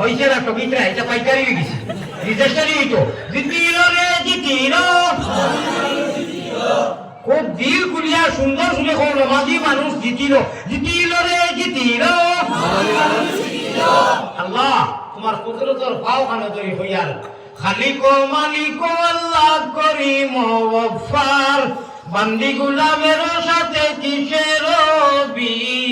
হইছে না টকিটা এটা পাইকারি হয়ে গেছে। রিজেস্টারি হইতো জিতিল রে জিতিল খুব দিল খুলিয়া, সুন্দর শুনে কোন রমাজি মানুষ জিতিল জিতিল রে জিতিল আল্লাহ, তোমার কুদরতর পাও খানো তৈরি হইয়ার খালিক মালিক, আল্লাহ করিম ওয়াফার বান্দি গুলামের সাথে কিসের বিচার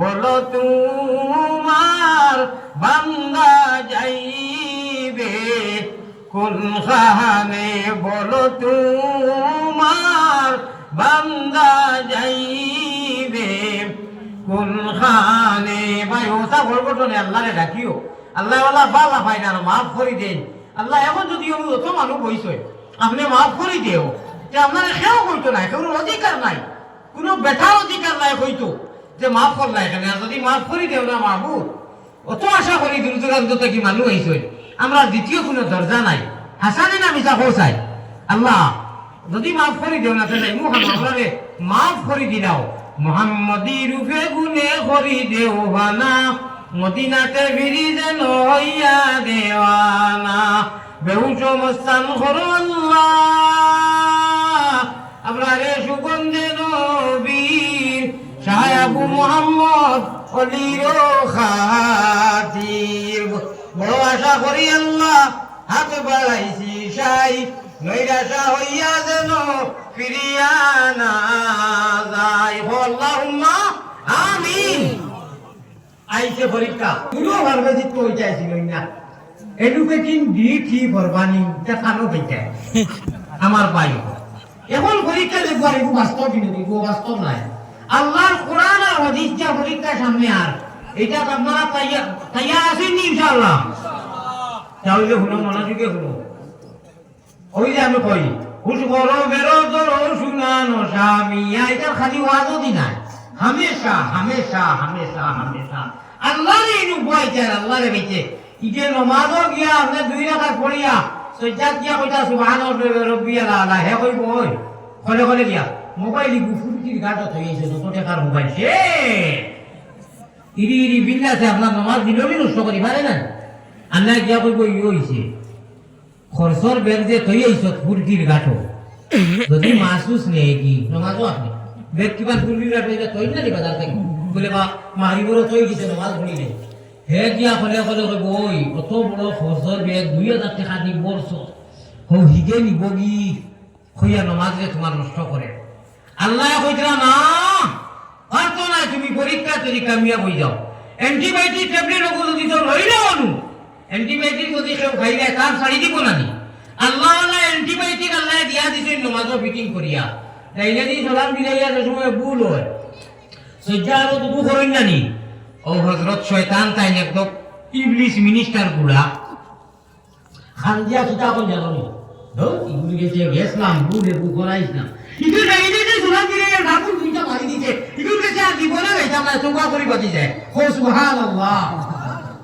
বলো তোমার বান্দা যাইবে কোন খানে বলো তোমার বান্দা যাইবে কোন খানে ভাই ওসা ঘটনে আল্লাহরে ডাকিও। আল্লাহ আল্লাহ বালা ভাই না মাফ করে দেন। আল্লাহ এখন যদি আমি অত মানুষ বইছে, আপনি মাফ করে দেও। যে আপনার সেও কইতো নাই কোনো অধিকার নাই। কোনো বেটার অধিকার নাই কইতো। যে মাফ করলা এখানে যদি মাফ করে দেও না মাহবুব, অত আশা করি দূর দূরান্ত থেকে মানুষ হয়েছে আমরা দ্বিতীয় কোনো দরজা নাই। হাসানে না মিশা পৌঁছাই। আল্লাহ, যদি মাফ করে দেও না, তাহলে মুহাম্মদে মাফ করে দিলাও মোহাম্মদি রূপে গুনে করি দেও বানা মদিনাতে ফিরি যেন হইয়া দেওয়ানা। বেহুশ মস্তান করো আল্লাহ। আমরা রে সুগন্ধে নবীর সাহেবু মোহাম্মদ অলির খাতির বড় আশা করি আল্লাহ হাত বাড়াইছি সাই। নৈরাশা হইয়া যেন ফিরিয়া না যায়। আল্লাহুম্মা আমিন। আইছে পরীক্ষা। পুরো ভাবে জিত হই না এডুকেটিং দি কি ভরবানি দেখানো হইছে। আমার ভাই। এখন পরীক্ষা দেখব এগুলো বাস্তব কিন্তু এগুলো বাস্তব নাই। আল্লাহর কোরআন আর হাদিস যা সামনে আর। এটা আপনারা তাইয়া তাইয়া আছেন নি ইনশাআল্লাহ? তাহলে শুনো মনোযোগে শুনো। ওই যে আমি কই হুশ করো বেরো ধরো শুনানো স্বামী এটা খালি ওয়াজও দি নাই। হামেশা হামেশা হামেশা হামেশা। আল্লাহর এই উপায় চার আল্লাহরে বেঁচে ইকে নমাজও গিয়া আপনি দুই রাখাত পড়িয়া সজ্জাত গিয়া কইতা সুবহান রব্বিয়াল আলা হে কইব, ওই। কলে কলে গিয়া মোবাইল গুফুরকির গাটত হইছে যত টাকার মোবাইল। সে! ইরি ইরি বিল্লাছে আপনার নমাজ দিলই নষ্ট করি, পারে না আল্লাহ গিয়া কইব ই হইছে। খরচর বেগ যে তৈ আইছ ফুরকির গাঠো যদি মাসুস নেই কি? নমাজও আপনি বেগ কিমান ফুরকির গাঠো এটা তৈ না দিবা তার থেকে? বলে, বা মারিবর তৈ দিছে নমাজ ভুলি নেই হে দিয়া কলে কলে কইব ওই অত বড় খরচর বেগ দুই হাজার টাকা দি বর্ষ হো হিগে নিব কি? হইয়া নমাজ তোমার নষ্ট করে। আল্লাহ কইতরা, না, আর তো না তুমি পরীক্ষা তৈরি কামিয়া হয়ে যাও। অ্যান্টিবায়োটিক ট্যাবলেট ওগুলো যদি তো লই না অনু অ্যান্টিবায়োটিক যদি কেউ খাইলে, তার ছাড়ি দিব না নি। আল্লাহ আল্লাহ অ্যান্টিবায়োটিক আল্লাহ দিয়া দিছে, নমাজও ফিটিং করিয়া। তাইলে দি সালাম দিলাইয়া যে সময় ভুল হয়। সজ্জা আরও দুবু করেন না নি? ও হজরত শয়তান তাই একদম ইবলিশ মিনিস্টারগুলা। খানজিয়া সুতা কোন জানো নি ধর ইগুলি গেছে গেছলাম বুড়ে বু না। ইগু যে সুলাম দিলে ঠাকুর দুইটা মারি দিছে। ইগু গেছে আর দিব না এটা না তোমরা করি বাতি যায়। ও সুবহানাল্লাহ।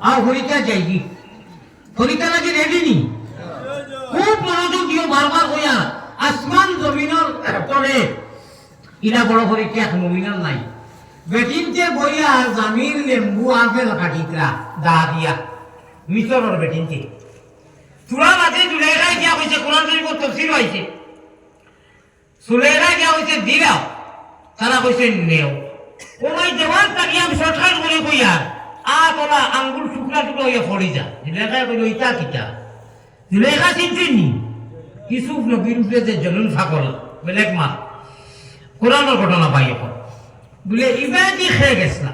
আর হরিকা যাইবি হরিকা লাগে রেডি নি? খুব মনোযোগ দিও বারবার হইয়া আসমান জমিনের তলে ইনা বড় নাই। বেটিনতে বইয়া জামির লেম্বু, আপেল দা দিয়া মিশরের বেটিনতে চূড়া মাঝে কোরআন শরীফ তফসির হয়েছে। সুলেরা গিয়া হয়েছে দিলাও তারা কইছে নেও। ওই দেওয়ার তাকে আমি শর্টকাট করে কই আর আ তোলা আঙ্গুল টুকরা টুকরা হইয়া পড়ি যা। লেখা কইল, ইটা কিটা? লেখা চিনছেন নি? ইসুফ নবীর উপরে যে জলুন ফাকল বেলেগ মা কোরআনের ঘটনা পাই এখন। বলে ইবা কি খেয়ে গেছলা।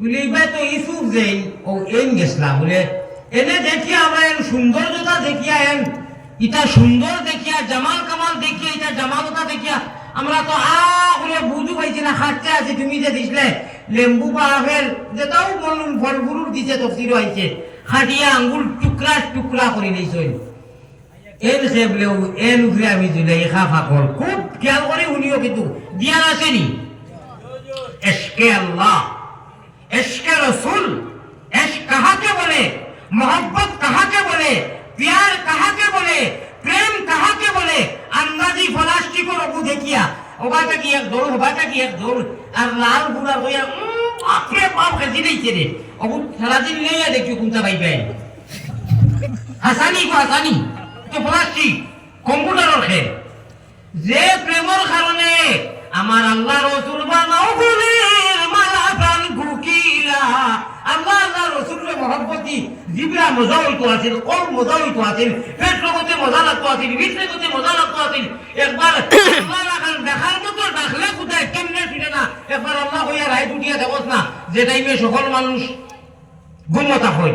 বলে ইবা তো ইসুফ যে ও এন গেছলা। বলে, এনে দেখিয়া আমরা এন সৌন্দর্যতা দেখিয়া এন ইটা সুন্দর দেখিয়া, জামাল কামাল দেখিয়া, ইটা জামালতা দেখিয়া, আমরা তো আ বুঝু পাইছি না খাচ্ছে আছে, তুমি যে দিছিলে, লেম্বু বা আপেল যেটাও মন ফলগুরুর দিছে তফসির হয়েছে খাটিয়া আঙ্গুল টুকরা টুকরা করে নিয়েছেন এন সে বলে এন আমি জুলেখা ফাকর খুব খেয়াল করে উনিও কিন্তু এশকে আল্লাহ এশকে রসুল এশ কাহাকে বলে? মোহব্বত কাহাকে বলে প্যার কাহাকে বলে প্রেম কাহাকে বলে আন্দাজি ফলাস্টি করে অবু দেখিয়া ওবাটা কি এক দৌড় ওবাটা কি দৌড়, আর লাল হইয়া দিয়েছে রে। দেখি কোনটা পাই হাসানি গো, হাসানি। তো প্লাস্টিক কম্পিউটারের খেল। যে প্রেমর কারণে আমার আল্লাহ রসুল বানাও গুলির মালা প্রাণ ঘুকিলা। রসুলের জিবরা মজা হইতো আছিল কল মজা হইতো আছিল পেট লগতে মজা লাগতো আছিল ভিত লগতে মজা লাগতো আছিল একবার দেখার মতো ডাকলে কোথায় কেমনে ফিরে না? একবার আল্লাহ হইয়া রায় দুটিয়া দেবস না, যে টাইমে সকল মানুষ গুমতা হই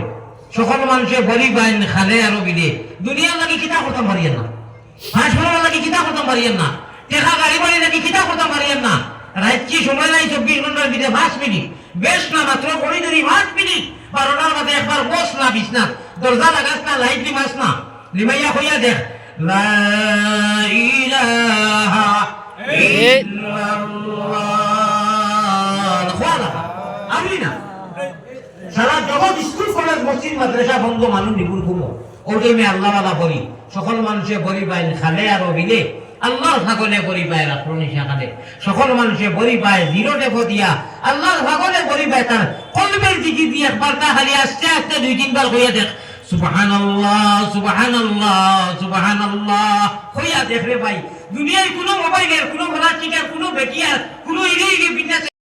সকল মানুষে বলি বাইন খালে আরও বিদে দুনিয়ার লাগি কিতা করতাম পারিয়েন না। হাসপাতাল লাগি কিতা করতাম পারিয়েন না। টেকা গাড়ি বাড়ি লাগি কিতা করতাম পারিয়েন না। রাজ্যে সময় নাই, চব্বিশ ঘণ্টার বিদে পাঁচ মিনিট। বেশ না মাত্র ধরি পাঁচ মিনিট। বারোটার মাঝে একবার বস না বিছ না দরজা লাগাস না লাইট লিমাস না। লিমাইয়া হইয়া দেখ। সারা জগৎ স্কুল কলেজ মসজিদ মাদ্রাসা বন্ধ মানুষ নিপুণ কুমো ওটাই মে আল্লাহ বাবা করি সকল মানুষে বরি পায় খালে আর বিলে আল্লাহর ভাগনে বরি পায় রাত্রনি শাখালে সকল মানুষে বরি পায় জিরো টেপো দিয়া আল্লাহর ভাগনে বরি পায় তার কলবের দিকে দিয়ে একবার তা খালি আস্তে আস্তে দুই, তিনবার হইয়া দেখ। সুবহানাল্লাহ সুবহানাল্লাহ সুবহানাল্লাহ। হইয়া দেখ ভাই। দুনিয়ায় কোনো মোবাইলের, কোনো ভোলার কোনো বেটিয়ার, কোনো ইরে ইরে বিন্যাসে